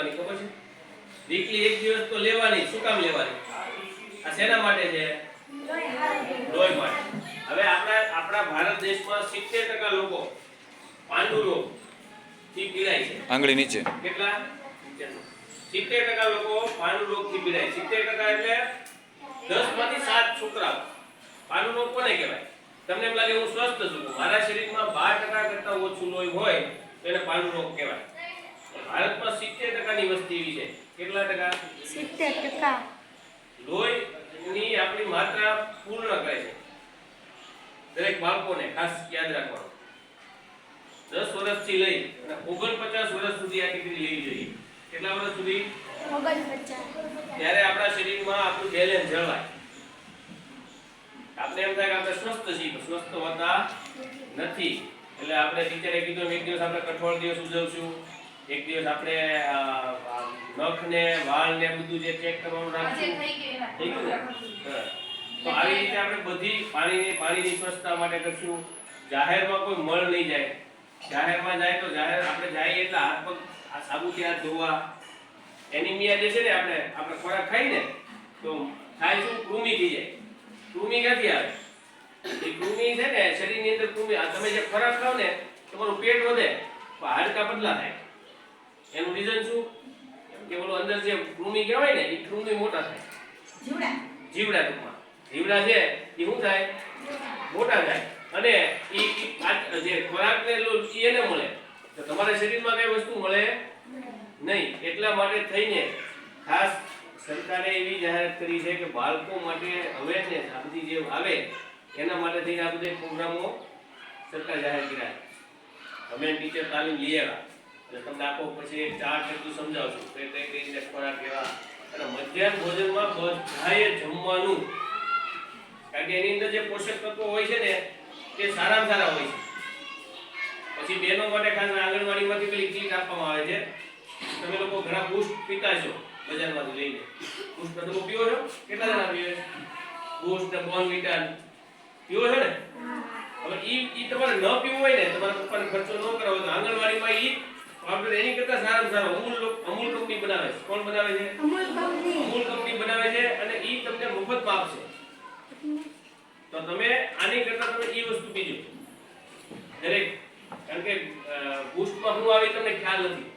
લેવાની ખબર છે? વીકલી એક દિવસ તો લેવાની શું કામ લેવાની? આ શેના માટે છે? લોહી માટે. હવે આપણા આપણા ભારત દેશમાં 70% લોકો પાંડુ રોગથી પીડાય છે. આંગળી નીચે. કેટલા? સિત્તેર ટકા લોકો પાંડુ રોગથી પીડાય સિત્તેર ટકા એટલે દસમાંથી સાત છોકરાઓ. પાંડુ રોગ કોને કહેવાય? તમને એમ લાગે હું સ્વસ્થ છું. મારા શરીરમાં બાર ટકા કરતા ઓછું લોહી હોય તો એને પાંડુ રોગ કહેવાય. ભારતમાં સિત્તેર ટકાની વસ્તી એવી છે. કેટલા ટકા? સિત્તેર ટકા. લોહીની આપણી માત્રા પૂર્ણ કરે છે. દરેક બાળકોને ખાસ યાદ રાખવાનું. દસ વર્ષથી લઈ અને ઓગણપચાસ વર્ષ સુધી આ ડિગ્રી લેવી જોઈએ. કેટલા વર્ષ સુધી? ત્યારે આપણા શરીરમાં આપણું બેલેન્સ જળવાય. આપણે એમ થાય કે આપણે સ્વસ્થ છીએ સ્વસ્થ હોતા નથી. એટલે આપણે ટીચરે કીધું એક દિવસ આપણે કઠોળ દિવસ ઉજવશું. એક દિવસ આપણે નખ ને વાળ ને બધું જે ચેક કરવાનું રાખશું થઈ ગયું ને? તો આવી રીતે આપણે બધી પાણીની પાણીની સ્વચ્છતા માટે કરશું. જાહેરમાં કોઈ મળ નહીં જાય. જાહેરમાં જાય તો જાહેર આપણે જઈએ એટલે હાથ પગ આ સાબુથી હાથ ધોવા. એનિમિયા જે છે ને આપણે આપણે ખોરાક ખાઈ ને તો થાય શું? કૃમિ થઈ જાય. કૃમિ ક્યાંથી આવે? એ કૃમિ છે ને શરીરની અંદર કૃમિ તમે જે ખોરાક ખાવ ને તમારું પેટ વધે પણ હાડકા બદલા થાય. એનું રીઝન શું? કે ઓલો અંદર જે કૃમિ કહેવાય ને એ કૃમિ મોટા થાય. જીવડા. ટૂંકમાં. જીવડા છે એ શું થાય? મોટા થાય. અને ઈ જે ખોરાક ને એને મળે. તો તમારા શરીરમાં કઈ વસ્તુ મળે? નહીં. એટલા માટે થઈને ખાસ સરકારે એવી જાહેરાત કરી છે કે બાળકો માટે અવેરનેસ આ બધી જે આવે એના માટે થઈને આ બધા પ્રોગ્રામો સરકાર જાહેર કર્યા અમે ટીચર તાલીમ લઈ આવ્યા. તમને આખો પછી એક ચાર્ટ એટલું સમજાવશું. કે કઈ કઈ રીતે ખોરાક લેવા. અને મધ્યાહન ભોજનમાં બધાએ જમવાનું. કારણ કે એની અંદર જે પોષક તત્વો હોય છે ને તે સારામાં સારા હોય છે. પછી બહેનો માટે ખાસ આંગણવાડીમાંથી પેલી કીટ આપવામાં આવે છે. તમે લોકો ઘણા બુસ્ટ પીતા છો બજારમાંથી લઈને. બુસ્ટ તમે પીવો છો? કેટલા જણા પીવે બુસ્ટ ને બોર્નવિટા પીવો છો ને? હવે ઈ ઈ તમારે ન પીવું હોય ને તમારા પપ્પાને ખર્ચો ન કરાવો તો આંગણવાડીમાં ઈ પાવડર એની કરતા સારામાં સારો. અમૂલ અમૂલ કંપની બનાવે છે. કોણ બનાવે છે? અમૂલ કંપની. અમૂલ કંપની બનાવે છે અને ઈ તમને મફતમાં આપશે તો તમે આની કરતા તમે ઈ વસ્તુ પીજો. દરેક. કારણ કે બૂસ્ટમાં શું આવે તમને ખ્યાલ નથી.